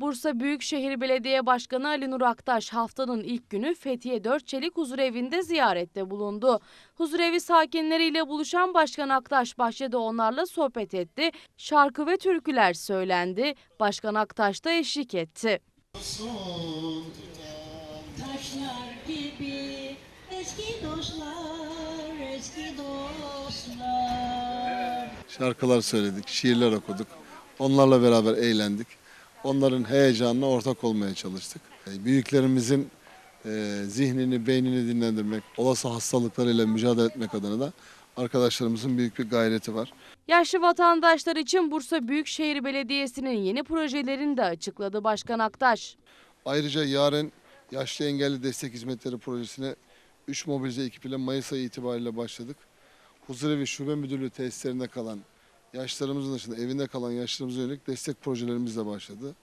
Bursa Büyükşehir Belediye Başkanı Ali Nur Aktaş haftanın ilk günü Fethiye Dörtçelik Huzurevi'nde ziyarette bulundu. Huzurevi sakinleriyle buluşan Başkan Aktaş bahçede onlarla sohbet etti. Şarkı ve türküler söylendi. Başkan Aktaş da eşlik etti. Taşlar gibi eski dostlar, eski dostlar. Şarkılar söyledik, şiirler okuduk. Onlarla beraber eğlendik. Onların heyecanına ortak olmaya çalıştık. E, Büyüklerimizin e, zihnini, beynini dinlendirmek, olası hastalıklarıyla mücadele etmek adına da arkadaşlarımızın büyük bir gayreti var. Yaşlı vatandaşlar için Bursa Büyükşehir Belediyesi'nin yeni projelerini de açıkladı Başkan Aktaş. Ayrıca yarın Yaşlı Engelli Destek Hizmetleri Projesi'ne 3 mobilize ekip ile Mayıs ayı itibariyle başladık. Huzurevi Şube Müdürlüğü tesislerinde kalan yaşlarımızın dışında evinde kalan yaşlarımıza yönelik destek projelerimiz de başladı.